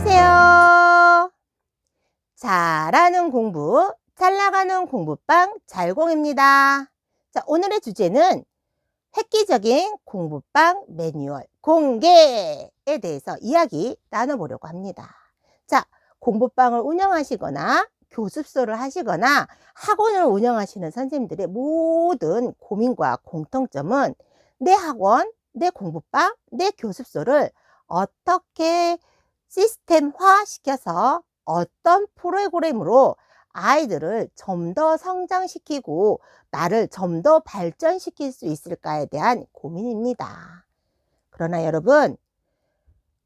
안녕하세요. 잘하는 공부, 잘 나가는 공부방 잘공입니다. 자, 오늘의 주제는 획기적인 공부방 매뉴얼 공개에 대해서 이야기 나눠보려고 합니다. 자, 공부방을 운영하시거나 교습소를 하시거나 학원을 운영하시는 선생님들의 모든 고민과 공통점은 내 학원, 내 공부방, 내 교습소를 어떻게 시스템화 시켜서 어떤 프로그램으로 아이들을 좀 더 성장시키고 나를 좀 더 발전시킬 수 있을까에 대한 고민입니다. 그러나 여러분,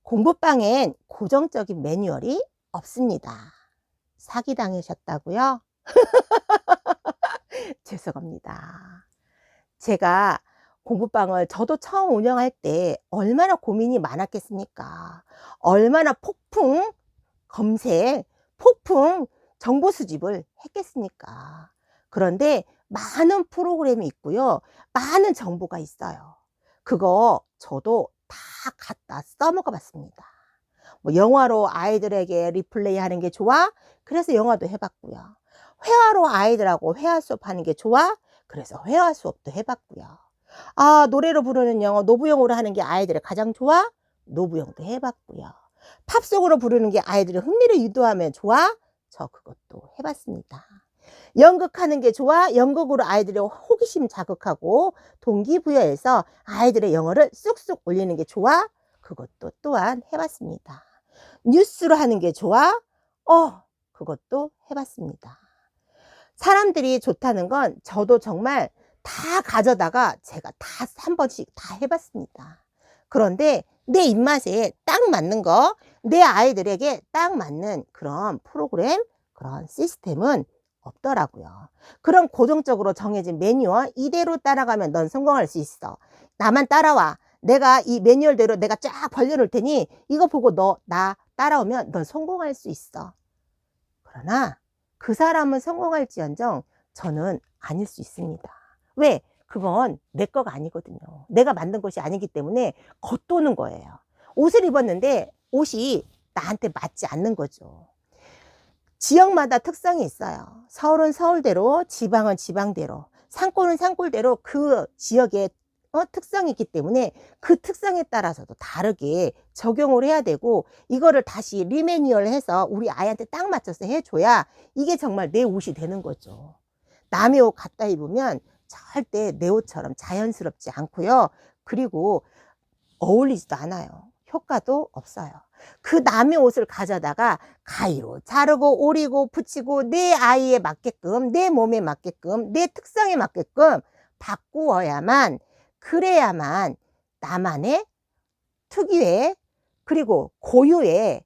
공부방엔 고정적인 매뉴얼이 없습니다. 사기당하셨다고요? 죄송합니다. 제가 공부방을 저도 처음 운영할 때 얼마나 고민이 많았겠습니까? 얼마나 폭풍 검색, 폭풍 정보 수집을 했겠습니까? 그런데 많은 프로그램이 있고요. 많은 정보가 있어요. 그거 저도 다 갖다 써먹어 봤습니다. 뭐 영화로 아이들에게 리플레이 하는 게 좋아? 그래서 영화도 해봤고요. 회화로 아이들하고 회화 수업 하는 게 좋아? 그래서 회화 수업도 해봤고요. 아, 노래로 부르는 영어, 노부영어로 하는 게 아이들이 가장 좋아? 노부영도 해봤고요. 팝송으로 부르는 게 아이들의 흥미를 유도하면 좋아? 저 그것도 해봤습니다. 연극하는 게 좋아? 연극으로 아이들의 호기심 자극하고 동기부여해서 아이들의 영어를 쑥쑥 올리는 게 좋아? 그것도 또한 해봤습니다. 뉴스로 하는 게 좋아? 어, 그것도 해봤습니다. 사람들이 좋다는 건 저도 정말 다 가져다가 제가 다 한 번씩 다 해봤습니다. 그런데 내 입맛에 딱 맞는 거, 내 아이들에게 딱 맞는 그런 프로그램, 그런 시스템은 없더라고요. 그런 고정적으로 정해진 매뉴얼 이대로 따라가면 넌 성공할 수 있어. 나만 따라와. 내가 이 매뉴얼대로 내가 쫙 벌려놓을 테니 이거 보고 너 나 따라오면 넌 성공할 수 있어. 그러나 그 사람은 성공할지언정 저는 아닐 수 있습니다. 왜? 그건 내 거가 아니거든요. 내가 만든 것이 아니기 때문에 겉도는 거예요. 옷을 입었는데 옷이 나한테 맞지 않는 거죠. 지역마다 특성이 있어요. 서울은 서울대로, 지방은 지방대로, 산골은 산골대로 그 지역의 어, 특성이 있기 때문에 그 특성에 따라서도 다르게 적용을 해야 되고 이거를 다시 리매뉴얼 해서 우리 아이한테 딱 맞춰서 해줘야 이게 정말 내 옷이 되는 거죠. 남의 옷 갖다 입으면 절대 내 옷처럼 자연스럽지 않고요. 그리고 어울리지도 않아요. 효과도 없어요. 그 남의 옷을 가져다가 가위로 자르고 오리고 붙이고 내 아이에 맞게끔 내 몸에 맞게끔 내 특성에 맞게끔 바꾸어야만 그래야만 나만의 특유의 그리고 고유의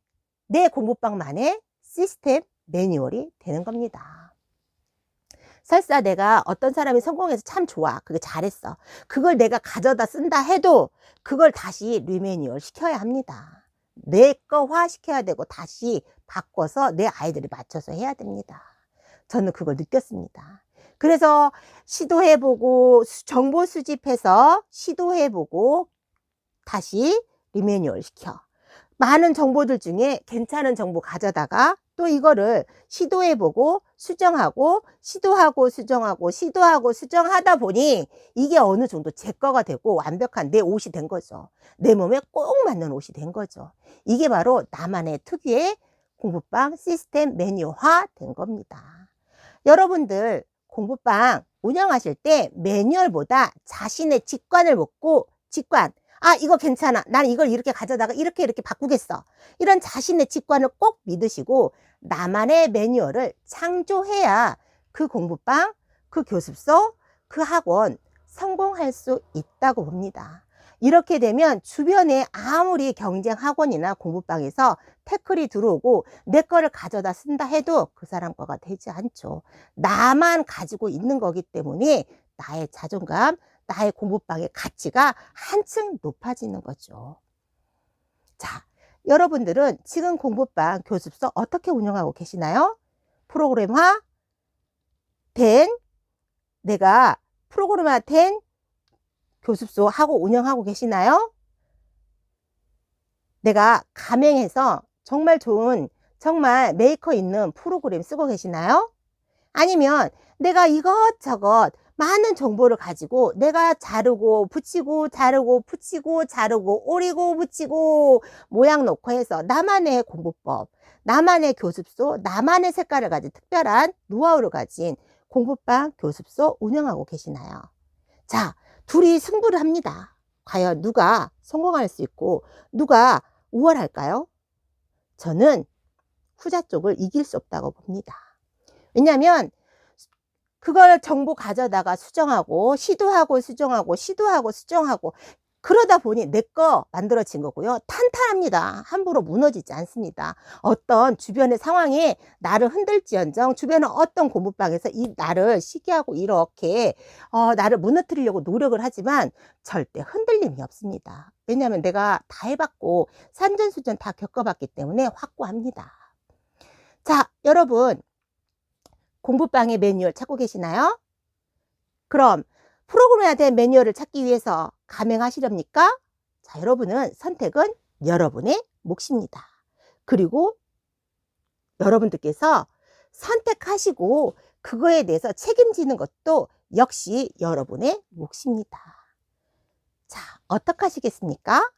내 공부방만의 시스템 매뉴얼이 되는 겁니다. 설사 내가 어떤 사람이 성공해서 참 좋아. 그게 잘했어. 그걸 내가 가져다 쓴다 해도 그걸 다시 리매뉴얼 시켜야 합니다. 내 거화 시켜야 되고 다시 바꿔서 내 아이들이 맞춰서 해야 됩니다. 저는 그걸 느꼈습니다. 그래서 시도해보고 정보 수집해서 시도해보고 다시 리매뉴얼 시켜. 많은 정보들 중에 괜찮은 정보 가져다가 또 이거를 시도해보고 수정하고 시도하고 수정하고 시도하고 수정하다 보니 이게 어느 정도 제 거가 되고 완벽한 내 옷이 된 거죠. 내 몸에 꼭 맞는 옷이 된 거죠. 이게 바로 나만의 특유의 공부방 시스템 매뉴화 된 겁니다. 여러분들 공부방 운영하실 때 매뉴얼보다 자신의 직관을 먹고 직관 아, 이거 괜찮아. 난 이걸 이렇게 가져다가 이렇게 이렇게 바꾸겠어. 이런 자신의 직관을 꼭 믿으시고 나만의 매뉴얼을 창조해야 그 공부방, 그 교습소, 그 학원 성공할 수 있다고 봅니다. 이렇게 되면 주변에 아무리 경쟁 학원이나 공부방에서 태클이 들어오고 내 거를 가져다 쓴다 해도 그 사람 거가 되지 않죠. 나만 가지고 있는 거기 때문에 나의 자존감, 나의 공부방의 가치가 한층 높아지는 거죠. 자, 여러분들은 지금 공부방 교습소 어떻게 운영하고 계시나요? 프로그램화 된 내가 프로그램화 된 교습소 하고 운영하고 계시나요? 내가 가맹해서 정말 좋은 정말 메이커 있는 프로그램 쓰고 계시나요? 아니면 내가 이것저것 많은 정보를 가지고 내가 자르고 붙이고 자르고 붙이고 자르고 오리고 붙이고 모양 놓고 해서 나만의 공부법, 나만의 교습소, 나만의 색깔을 가진 특별한 노하우를 가진 공부방 교습소 운영하고 계시나요? 자, 둘이 승부를 합니다. 과연 누가 성공할 수 있고 누가 우월할까요? 저는 후자 쪽을 이길 수 없다고 봅니다. 왜냐하면 그걸 정보 가져다가 수정하고 시도하고 수정하고 시도하고 수정하고 그러다 보니 내 거 만들어진 거고요. 탄탄합니다. 함부로 무너지지 않습니다. 어떤 주변의 상황이 나를 흔들지언정 주변의 어떤 공부방에서 이 나를 시기하고 이렇게 어, 나를 무너뜨리려고 노력을 하지만 절대 흔들림이 없습니다. 왜냐하면 내가 다 해봤고 산전수전 다 겪어봤기 때문에 확고합니다. 자, 여러분 공부방의 매뉴얼 찾고 계시나요? 그럼 프로그램에 대한 매뉴얼을 찾기 위해서 감행하시렵니까? 자, 여러분은 선택은 여러분의 몫입니다. 그리고 여러분들께서 선택하시고 그거에 대해서 책임지는 것도 역시 여러분의 몫입니다. 자, 어떻게 하시겠습니까?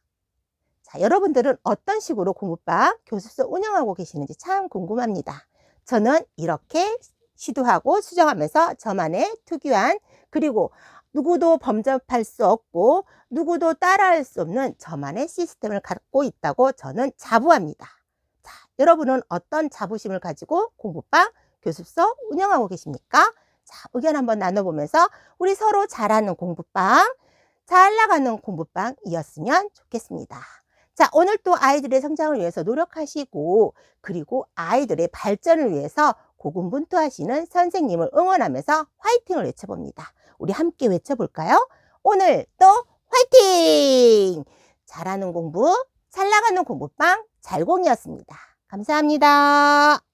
자, 여러분들은 어떤 식으로 공부방 교습소 운영하고 계시는지 참 궁금합니다. 저는 이렇게 시도하고 수정하면서 저만의 특유한 그리고 누구도 범접할 수 없고 누구도 따라할 수 없는 저만의 시스템을 갖고 있다고 저는 자부합니다. 자, 여러분은 어떤 자부심을 가지고 공부방 교습소 운영하고 계십니까? 자, 의견 한번 나눠보면서 우리 서로 잘하는 공부방, 잘 나가는 공부방이었으면 좋겠습니다. 자, 오늘 또 아이들의 성장을 위해서 노력하시고, 그리고 아이들의 발전을 위해서 고군분투하시는 선생님을 응원하면서 화이팅을 외쳐봅니다. 우리 함께 외쳐볼까요? 오늘 또 화이팅! 잘하는 공부, 잘 나가는 공부방 잘공이었습니다. 감사합니다.